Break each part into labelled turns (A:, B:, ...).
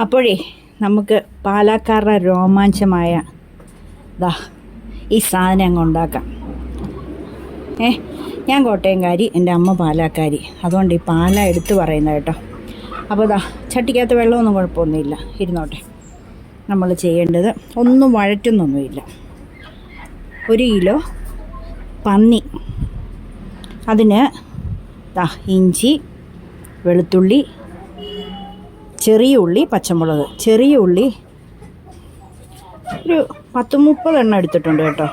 A: അപ്പോഴേ നമുക്ക് പാലക്കാരുടെ രോമാഞ്ചമായ ദാ ഈ സാധനം അങ്ങ് ഉണ്ടാക്കാം. ഏ ഞാൻ കോട്ടയംകാരി എന്റെ അമ്മ പാലാക്കാരി. അതുകൊണ്ട് ഈ പാല എടുത്ത് പറയുന്നത് കേട്ടോ. അപ്പോൾ ദാ ചട്ടിക്കകത്ത് വെള്ളമൊന്നും കുഴപ്പമൊന്നുമില്ല. ഇരുന്നോട്ടെ. നമ്മൾ ചെയ്യേണ്ടത് ഒന്നും വഴറ്റുന്നൊന്നുമില്ല. ഒരു കിലോ പന്നി അതിന് ദാ ഇഞ്ചി വെളുത്തുള്ളി ചെറിയ ഉള്ളി പച്ചമുളക്. ചെറിയ ഉള്ളി. ഒരു പത്ത് മുപ്പത് എണ്ണം എടുത്തിട്ടുണ്ട് കേട്ടോ.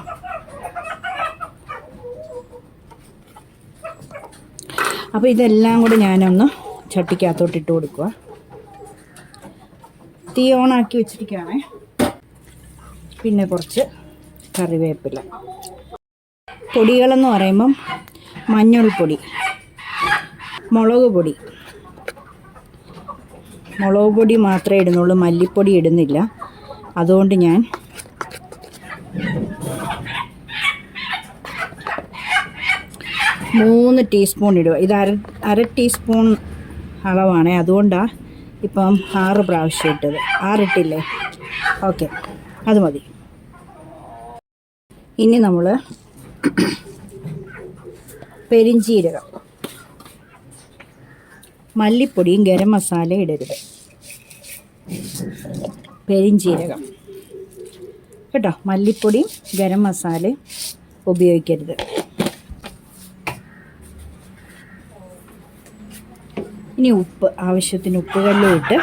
A: അപ്പോൾ ഇതെല്ലാം കൂടി ഞാനൊന്ന് ചട്ടിക്കകത്തോട്ട് ഇട്ട് കൊടുക്കുക തീ ഓണാക്കി വെച്ചിരിക്കുകയാണേ പിന്നെ കുറച്ച് കറിവേപ്പില. പൊടികളെന്ന് പറയുമ്പം മഞ്ഞൾപ്പൊടി മുളക് പൊടി മുളക് പൊടി മാത്രമേ ഇടുന്നുള്ളൂ മല്ലിപ്പൊടി ഇടുന്നില്ല. അതുകൊണ്ട് ഞാൻ മൂന്ന് ടീസ്പൂൺ ഇടുക. ഇത് അര അര ടീസ്പൂൺ അളവാണ്. അതുകൊണ്ടാണ് ഇപ്പം ആറ് പ്രാവശ്യം ഇട്ടത്. ആറിട്ടില്ലേ? ഓക്കെ. അത് മതി. ഇനി നമ്മൾ പെരിഞ്ചീരകം. മല്ലിപ്പൊടിയും ഗരം മസാല ഇടരുത്. പെരിഞ്ചീരകം. കേട്ടോ? മല്ലിപ്പൊടിയും ഗരം മസാലയും ഉപയോഗിക്കരുത്. ഇനി ഉപ്പ്. ആവശ്യത്തിന് ഉപ്പ് കല്ലിട്ട്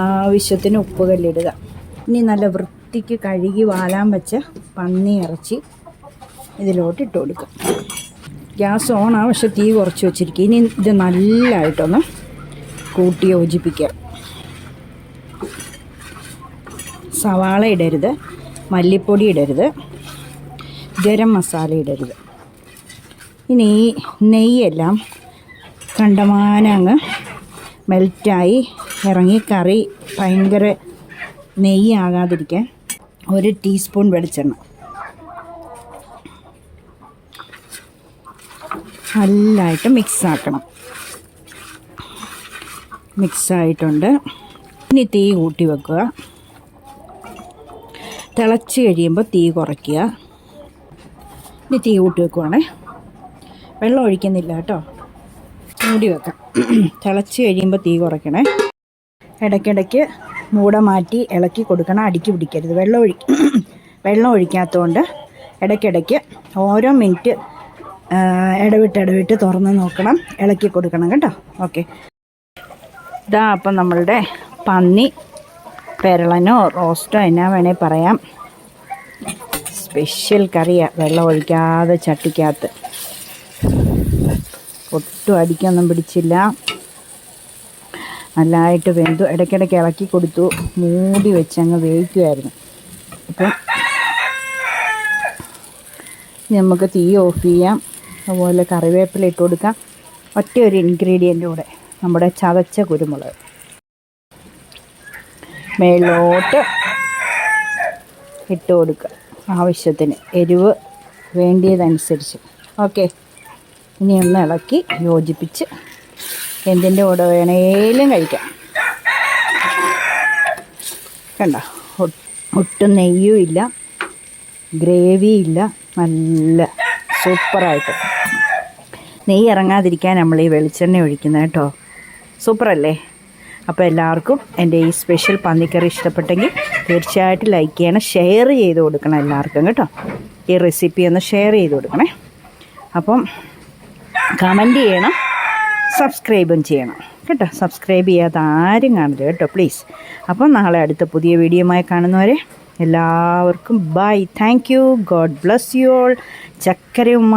A: ആവശ്യത്തിന് ഉപ്പ് കല്ലിടുക ഇനി നല്ല വൃത്തിക്ക് കഴുകി വാലാൻ വെച്ച പന്നി ഇറച്ചി ഇതിലോട്ട് ഇട്ട് കൊടുക്കുക. ഗ്യാസ് ആ പക്ഷെ തീ കുറച്ച് വെച്ചിരിക്കുക ഇനി ഇത് നല്ലതായിട്ടൊന്ന് കൂട്ടി യോജിപ്പിക്കാം. സവാള ഇടരുത്. മല്ലിപ്പൊടി ഇടരുത്. ഗരം മസാല ഇടരുത്. ഇനി ഈ നെയ്യെല്ലാം കണ്ടമാനം അങ്ങ് മെൽറ്റായി ഇറങ്ങി കറി ഭയങ്കര നെയ്യാകാതിരിക്കാൻ ഒരു ടീസ്പൂൺ വെളിച്ചെണ്ണ. നല്ലതായിട്ട് മിക്സാക്കണം. മിക്സായിട്ടുണ്ട്. ഇനി തീ കൂട്ടി വെക്കുക. തിളച്ച് കഴിയുമ്പോൾ തീ കുറയ്ക്കുക. ഇനി തീ കൂട്ടി വെക്കുവാണേ. വെള്ളം ഒഴിക്കുന്നില്ല കേട്ടോ. മൂടി വെക്കാം. തിളച്ച് കഴിയുമ്പോൾ തീ കുറയ്ക്കണേ. ഇടയ്ക്കിടയ്ക്ക് മൂട മാറ്റി ഇളക്കി കൊടുക്കണം. അടുക്കി പിടിക്കരുത്. വെള്ളം ഒഴി വെള്ളം ഒഴിക്കാത്തതുകൊണ്ട് ഇടയ്ക്കിടയ്ക്ക് ഓരോ മിനിറ്റ് ഇടവിട്ട് ഇടവിട്ട് തുറന്ന് നോക്കണം. ഇളക്കി കൊടുക്കണം കേട്ടോ. ഓക്കെ. ഇതാ അപ്പം നമ്മളുടെ പന്നി പെരളനോ റോസ്റ്റോ എന്നാ വേണേൽ പറയാം. സ്പെഷ്യൽ കറിയാണ് വെള്ളം ഒഴിക്കാതെ ചട്ടിക്കകത്ത്. ഒട്ടും അടിക്കൊന്നും പിടിച്ചില്ല. നല്ലതായിട്ട് വെന്തു. ഇടയ്ക്കിടയ്ക്ക് ഇളക്കി കൊടുത്തു. മൂടി വെച്ച് അങ്ങ് വേവിക്കുമായിരുന്നു അപ്പം നമുക്ക് തീ ഓഫ് ചെയ്യാം. അതുപോലെ കറിവേപ്പില ഇട്ട് കൊടുക്കാം ഒറ്റ ഒരു ഇൻഗ്രീഡിയന്റ് കൂടെ. നമ്മുടെ ചതച്ച കുരുമുളക്. മേലോട്ട് ഇട്ട് കൊടുക്കുക. ആവശ്യത്തിന് എരിവ് വേണ്ടിയതനുസരിച്ച്. ഓക്കെ. ഇനി ഒന്ന് ഇളക്കി യോജിപ്പിച്ച് എന്തിന്റെ കൂടെ വേണേലും കഴിക്കാം. കണ്ട? ഒട്ടും നെയ്യും ഇല്ല. ഗ്രേവി ഇല്ല. നല്ല സൂപ്പറായിട്ട്. നെയ്യ് ഇറങ്ങാതിരിക്കാൻ നമ്മൾ ഈ വെളിച്ചെണ്ണ ഒഴിക്കുന്നത് കേട്ടോ. സൂപ്പറല്ലേ? അപ്പോൾ എല്ലാവർക്കും എന്റെ ഈ സ്പെഷ്യൽ പന്നിക്കറി ഇഷ്ടപ്പെട്ടെങ്കിൽ തീർച്ചയായിട്ടും ലൈക്ക് ചെയ്യണം ഷെയർ ചെയ്ത് കൊടുക്കണം എല്ലാവർക്കും കേട്ടോ. ഈ റെസിപ്പി ഒന്ന് ഷെയർ ചെയ്ത് കൊടുക്കണേ. അപ്പം കമന്റ് ചെയ്യണം സബ്സ്ക്രൈബും ചെയ്യണം കേട്ടോ. സബ്സ്ക്രൈബ് ചെയ്യാത്ത ആരും കാണരുത് കേട്ടോ പ്ലീസ് അപ്പം നാളെ അടുത്ത പുതിയ വീഡിയോമായി കാണുന്നവരെ എല്ലാവർക്കും bye thank you God bless you all ചക്കരയുമ്മ.